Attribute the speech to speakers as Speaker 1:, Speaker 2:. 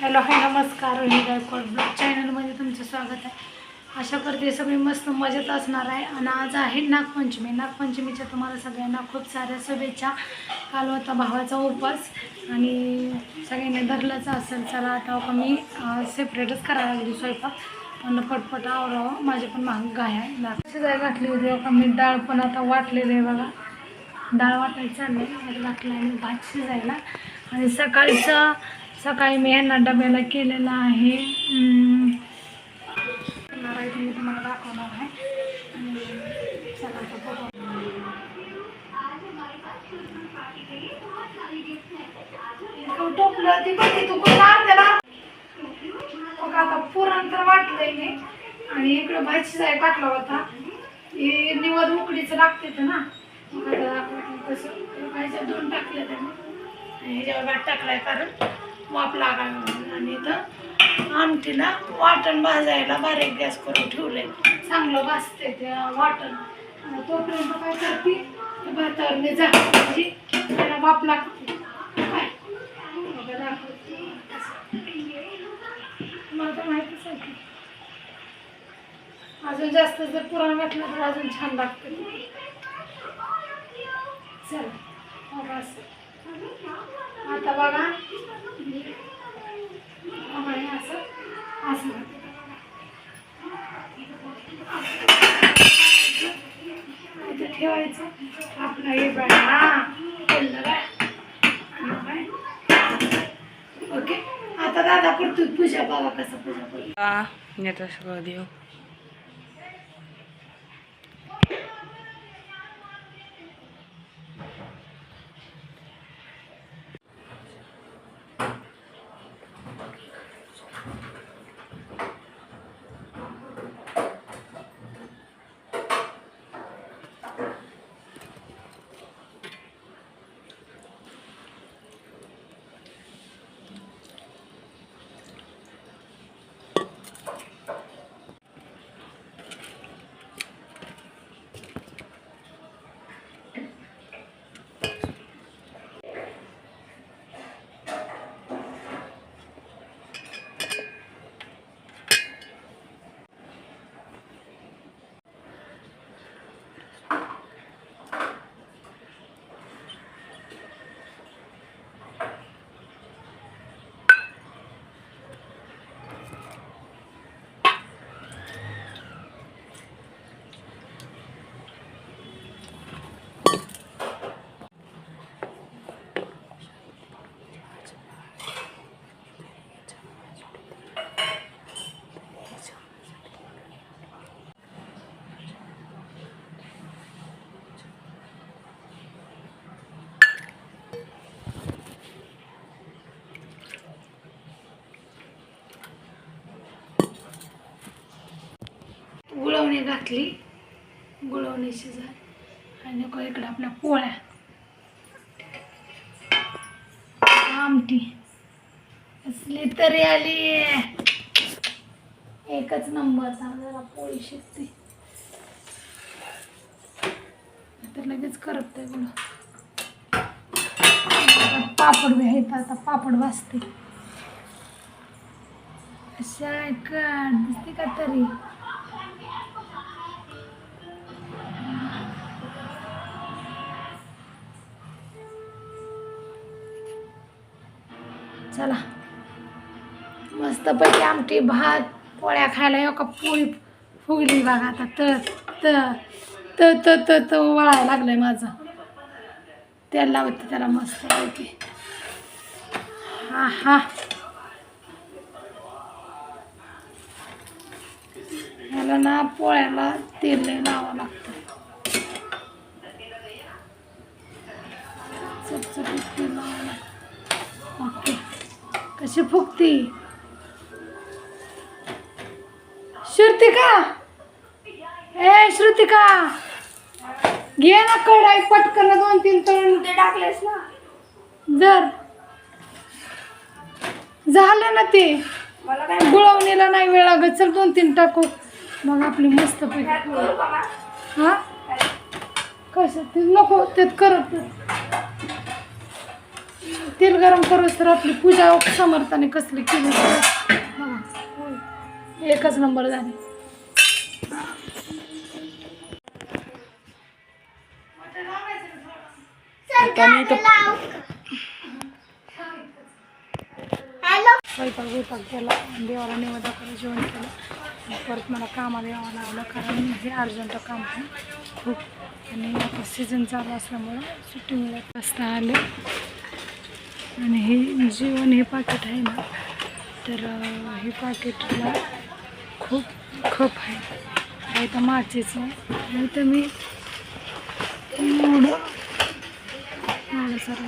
Speaker 1: Hello hi नमस्कार Rohini Gaikwad blog चॅनलमध्ये तुमचं स्वागत आहे. आशा करते सगळी मस्त मजेत असणार आहे. आणि आज आहे नागपंचमी. नागपंचमीच्या तुम्हाला सगळ्यांना खूप साऱ्या शुभेच्छा. काल होता भावाचा उपवास. आणि सगळ्यांनी धरलाच असेल चला आता का मी सेपरेटच करायला लागली स्वयंपाक. पण पटपट आवरावं. माझे पण महाग गाय आहे. डाळ शिजाय घातली होती का मी डाळ पण आता वाटलेली आहे बघा. डाळ वाटायचं चाललं आहे. घातलं आणि भात शिजायला. आणि सकाळचं सकाळी मी यांना डब्याला केलेला आहे. मी तुम्हाला दाखवणार आहे इतकं टोपलं ती बघ तू कुठं आणलेला बघ आता पुरण तर वाटलंय मी आणि इकडं भात शिजायला टाकला होता. हे निवड उकडीचं लागते तर ना. मग आता कसं भाज्या दोन टाकल्या त्याने. ह्याच्यावर भात टाकलाय कारण वाप लागायला म्हणून आणि इथं आमटीला वाटण भाजायला बारीक गॅस करून ठेवले चांगलं भाजते ते वाटण. तोपर्यंत काय करते? भातावर मी झाकते म्हणजे त्याला वाप लागते. काय? दाखवते. मला माहितीच आहे अजून जास्त जर पुरण घातलं तर अजून छान लागतं. चला आता बघा. बघा असं ठेवायचं आपलं हे ओके आता दादा करतो पूजा बाबा कसं पूजा करू
Speaker 2: नेट सगळं
Speaker 1: गुळवणी घातली. गुळवणी शिजा आणि नको इकडे आपल्या पोळ्या. आमटी. असली तरी आली. एकच नंबर जरा पोळी शिजते तर लगेच करपते गुळ. पापड बी आहेत आता पापड भाजते अशा एक दिसते का तरी? चला. मस्तपैकी आमटी भात पोळ्या खायला एका पोळी फुगली बघा आता. तळ त त त त वळायला लागलं आहे माझं. तेल लावते त्याला मस्तपैकी. हा हा. ह्याला ना पोळ्याला तेल लय लावावं लागतं. चपचपीत तेल लावावं लागतं. ओके. कशी फुगती? श्रुतिका? ए श्रुतिका! घे ना कढाई पटकन दोन तीन तळून
Speaker 2: ते टाकलेस ना?
Speaker 1: जर. झालं ना ते.
Speaker 2: मला काय
Speaker 1: गुळवणीला नाही वेळ लागत. चल दोन तीन टाकू. मग आपली मस्त पैकी. हा? कसं ते नको ते करत तेल गरम करूच तर आपली पूजा समर्थाने कसली केली बघा. एकच नंबर झाली. स्वयंपाक बिपाक केला देवाला निवेदा करून जेवण केलं. परत मला कामाला यावं लागलं कारण हे अर्जंट काम आहे. खूप आणि आता सीझन चालू असल्यामुळं सुट्टी मिळत वाजता आले. आणि हे जेवण हे पाकिट आहे ना तर हे पाकिटला खूप खप आहे. काही तर माचीचं आणि तर मी मोड एवढं सर्व